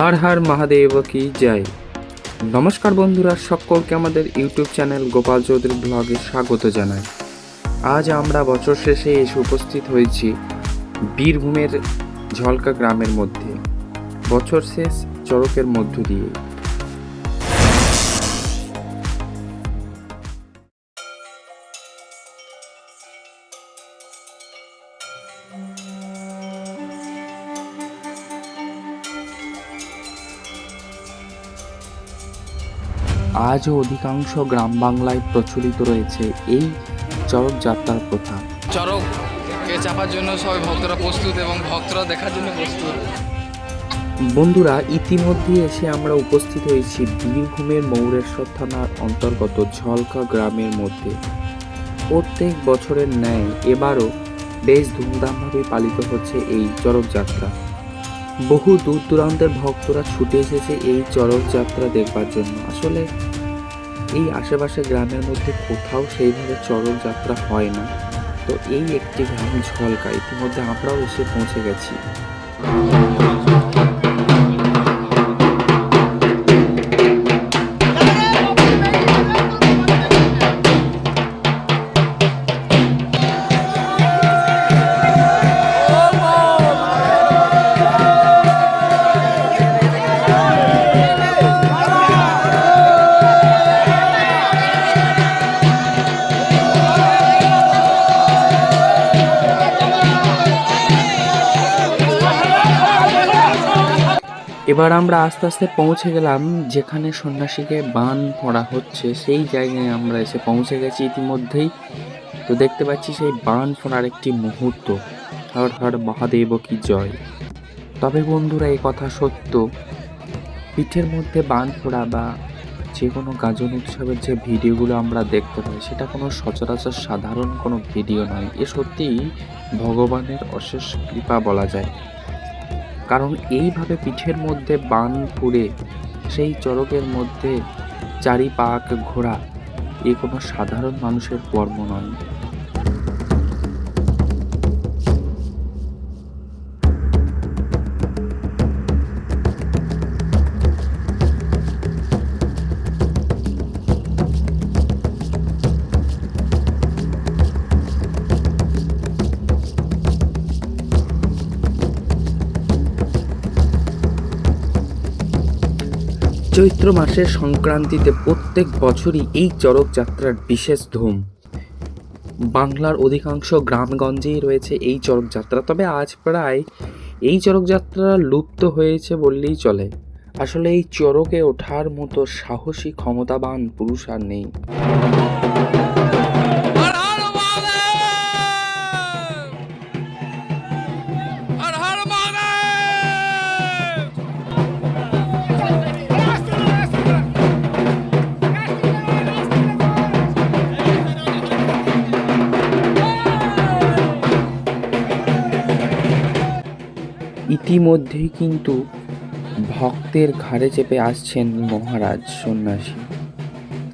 হর হার মহাদেব কি জয়। নমস্কার বন্ধুরা, সকলকে আমাদের ইউটিউব চ্যানেল গোপাল চৌধুরী ব্লগে স্বাগত জানাই। আজ আমরা বছর শেষে এসে উপস্থিত হয়েছি বীরভূমের ঝলকা গ্রামের মধ্যে। বছর শেষ চড়কের মধ্য দিয়ে। আজও অধিকাংশ গ্রাম বাংলায় প্রচলিত রয়েছে এই চড়ক যাত্রার প্রথা। চরককে চাপার জন্য সবাই ভক্তরা প্রস্তুত এবং ভক্তরা দেখার জন্য প্রস্তুত। বন্ধুরা ইতিমধ্যে এসে আমরা উপস্থিত হয়েছি বীরভূমের মৌরেশ্বর থানার অন্তর্গত ঝলকা গ্রামের মধ্যে। প্রত্যেক বছরের ন্যায় এবারও বেশ ধুমধামভাবে পালিত হচ্ছে এই চড়ক যাত্রা। বহু দূর দূরান্তের ভক্তরা ছুটে এসেছে এই চড়ক যাত্রা দেখবার জন্য। আসলে এই আশেপাশে গ্রামের মধ্যে কোথাও সেইভাবে চড়ক যাত্রা হয় না। তো এই একটি গ্রাম ঝলকা। ইতিমধ্যে আমরাও এসে পৌঁছে গেছি। এবার আমরা আস্তে আস্তে পৌঁছে গেলাম যেখানে সন্ন্যাসীকে বান পড়া হচ্ছে। সেই জায়গায় আমরা এসে পৌঁছে গেছি ইতিমধ্যেই। তো দেখতে পাচ্ছি সেই বান ফোড়ার একটি মুহূর্ত। হর হর মহাদেব কি জয়। তবে বন্ধুরা এই কথা সত্য। পিঠের মধ্যে বান ফোড়া বা যে কোনো গাজন উৎসবের যে ভিডিওগুলো আমরা দেখতে পাই, সেটা কোনো সচরাচর সাধারণ কোনো ভিডিও নয়। এ সত্যিই ভগবানের অশেষ কৃপা বলা যায়। কারণ এইভাবে পিঠের মধ্যে বান পুড়ে সেই চড়কের মধ্যে চারি পাক ঘোরা, এ কোনো সাধারণ মানুষের কর্ম নয়। চৈত্র মাসের সংক্রান্তিতে প্রত্যেক বছরই এই চড়ক যাত্রার বিশেষ ধুম। বাংলার অধিকাংশ গ্রামগঞ্জেই রয়েছে এই চড়ক যাত্রা তবে আজ প্রায় এই চড়ক যাত্রা লুপ্ত হয়েছে বললেই চলে। আসলে এই চড়কে ওঠার মতো সাহসী, ক্ষমতাবান পুরুষ আর নেই। ইতিমধ্যেই কিন্তু ভক্তের ঘাড়ে চেপে আসছেন মহারাজ সন্ন্যাসী।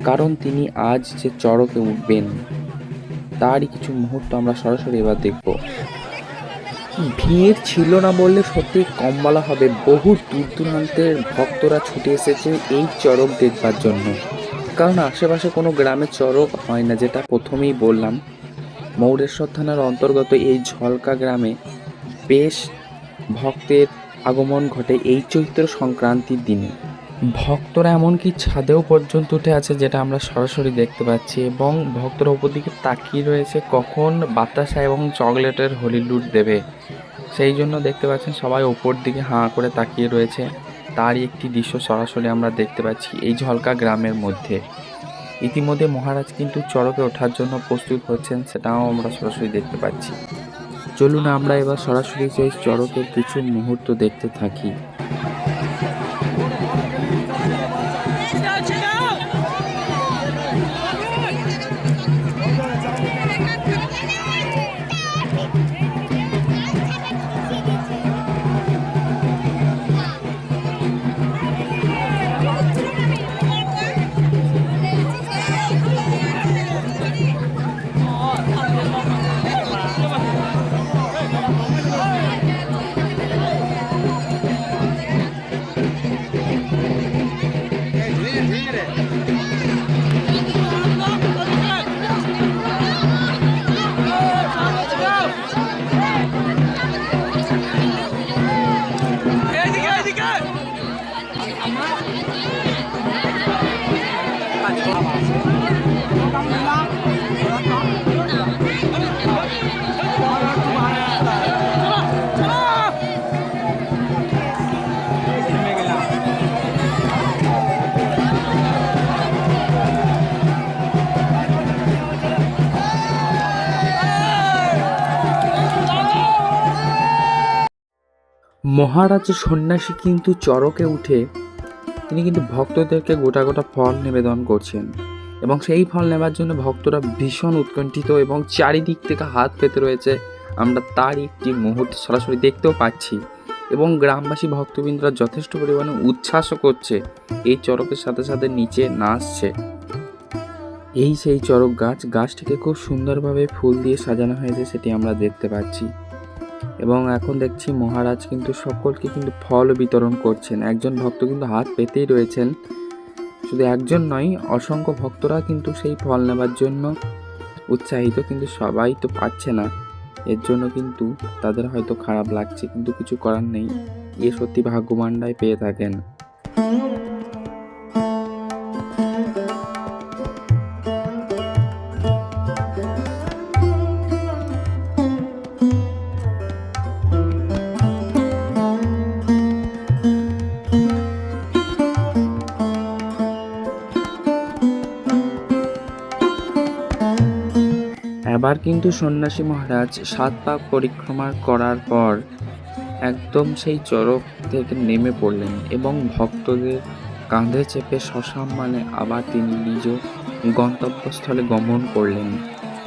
কারণ তিনি আজ যে চড়কে উঠবেন, তারই কিছু মুহূর্ত আমরা সরাসরি এবার দেখব। ভিড় ছিল না বললে সত্যি কম বলা হবে। বহু দূর দূরান্তের ভক্তরা ছুটে এসেছে এই চড়ক দেখবার জন্য। কারণ আশেপাশে কোনো গ্রামে চড়ক হয় না, যেটা প্রথমেই বললাম। মৌরেশ্বর থানার অন্তর্গত এই ঝলকা গ্রামে বেশ ভক্তের আগমন ঘটে এই চৈত্র সংক্রান্তির দিনে। ভক্তরা এমনকি ছাদেও পর্যন্ত উঠে আছে যেটা আমরা সরাসরি দেখতে পাচ্ছি এবং ভক্তরা উপর দিকে তাকিয়ে রয়েছে কখন বাতাসা এবং চকলেটের হোলি লুট দেবে। সেই জন্য দেখতে পাচ্ছেন সবাই ওপর দিকে হাঁ করে তাকিয়ে রয়েছে। তারই একটি দৃশ্য সরাসরি আমরা দেখতে পাচ্ছি এই ঝলকা গ্রামের মধ্যে। ইতিমধ্যে মহারাজ কিন্তু চড়কে ওঠার জন্য প্রস্তুত হচ্ছেন, সেটাও আমরা সরাসরি দেখতে পাচ্ছি। চলুন আমরা এবার সরাসরি সেই চড়কের কিছু মুহূর্ত দেখতে থাকি। মহারাজ সন্ন্যাসী কিন্তু চরকে উঠে তিনি কিন্তু ভক্তদেরকে গোটা গোটা ফল নিবেদন করছেন এবং সেই ফল নেবার জন্য ভক্তরা ভীষণ উৎকণ্ঠিত এবং চারিদিক থেকে হাত পেতে রয়েছে। আমরা তার একটি মুহূর্ত সরাসরি দেখতেও পাচ্ছি এবং গ্রামবাসী ভক্তবৃন্দরা যথেষ্ট পরিমাণে উচ্ছ্বাসও করছে। এই চরকের সাথে সাথে নিচে নাচছে এই সেই চরক গাছ, গাছটিকে খুব সুন্দরভাবে ফুল দিয়ে সাজানো হয়েছে, সেটি আমরা দেখতে পাচ্ছি। এবং এখন দেখছি মহারাজ কিন্তু সকলকে কিন্তু ফল বিতরণ করছেন। একজন ভক্ত কিন্তু হাত পেতেই রয়েছেন। শুধু একজন নয় অসংখ্য ভক্তরা কিন্তু সেই ফল নেবার জন্য উৎসাহিত কিন্তু সবাই তো পাচ্ছে না। এর জন্য কিন্তু তাদের হয়তো খারাপ লাগছে কিন্তু কিছু করার নেই। এ সত্যি ভাগ্যবানরাই পেয়ে থাকেন। এবার কিন্তু সন্ন্যাসী মহারাজ সাত পাক পরিক্রমা করার পর একদম সেই চরক থেকে নেমে পড়লেন এবং ভক্তদের কাঁধে চেপে সসম্মানে আবার তিনি নিজ গন্তব্যস্থলে গমন করলেন।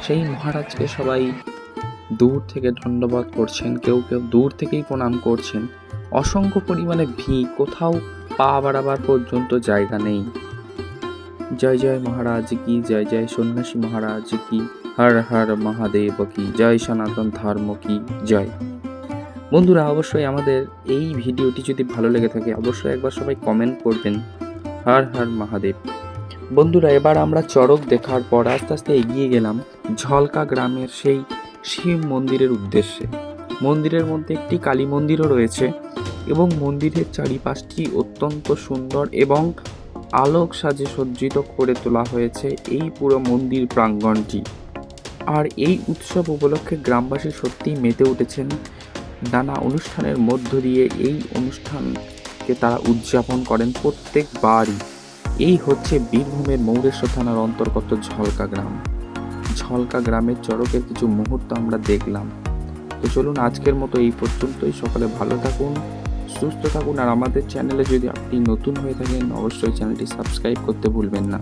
সেই মহারাজকে সবাই দূর থেকে ধন্যবাদ করছেন, কেউ কেউ দূর থেকেই প্রণাম করছেন। অসংখ্য পরিমাণে ভিড়, কোথাও পা বাড়াবার পর্যন্ত জায়গা নেই। জয় জয় মহারাজ কি, জয় জয় সন্ন্যাসী মহারাজ কি। হর হর মহাদেব কি জয় সনাতন ধর্ম কি জয়। বন্ধুরা, অবশ্যই আমাদের এই ভিডিওটি যদি ভালো লেগে থাকে, অবশ্যই একবার সবাই কমেন্ট করবেন, হর হর মহাদেব। বন্ধুরা, এবার আমরা চড়ক দেখার পর আস্তে আস্তে এগিয়ে গেলাম ঝলকা গ্রামের সেই শিব মন্দিরের উদ্দেশ্যে। মন্দিরের মধ্যে একটি কালী মন্দিরও রয়েছে এবং মন্দিরের চারিপাশটি অত্যন্ত সুন্দর এবং আলোক সাজে সজ্জিত করে তোলা হয়েছে এই পুরো মন্দির প্রাঙ্গণটি। আর এই উৎসব উপলক্ষে গ্রামবাসী সত্যিই মেতে উঠেছেন। নানা অনুষ্ঠানের মধ্য দিয়ে এই অনুষ্ঠানকে তারা উদযাপন করেন প্রত্যেকবারই এই হচ্ছে বীরভূমের মৌরেশ্বর থানার অন্তর্গত ঝলকা গ্রাম। ঝলকা গ্রামের চড়কের কিছু মুহূর্ত আমরা দেখলাম। তো চলুন আজকের মতো এই পর্যন্তই। সকালে ভালো থাকুন, সুস্থ থাকুন, আর আমাদের চ্যানেলে যদি আপনি নতুন হয়ে থাকেন, অবশ্যই চ্যানেলটি সাবস্ক্রাইব করতে ভুলবেন না।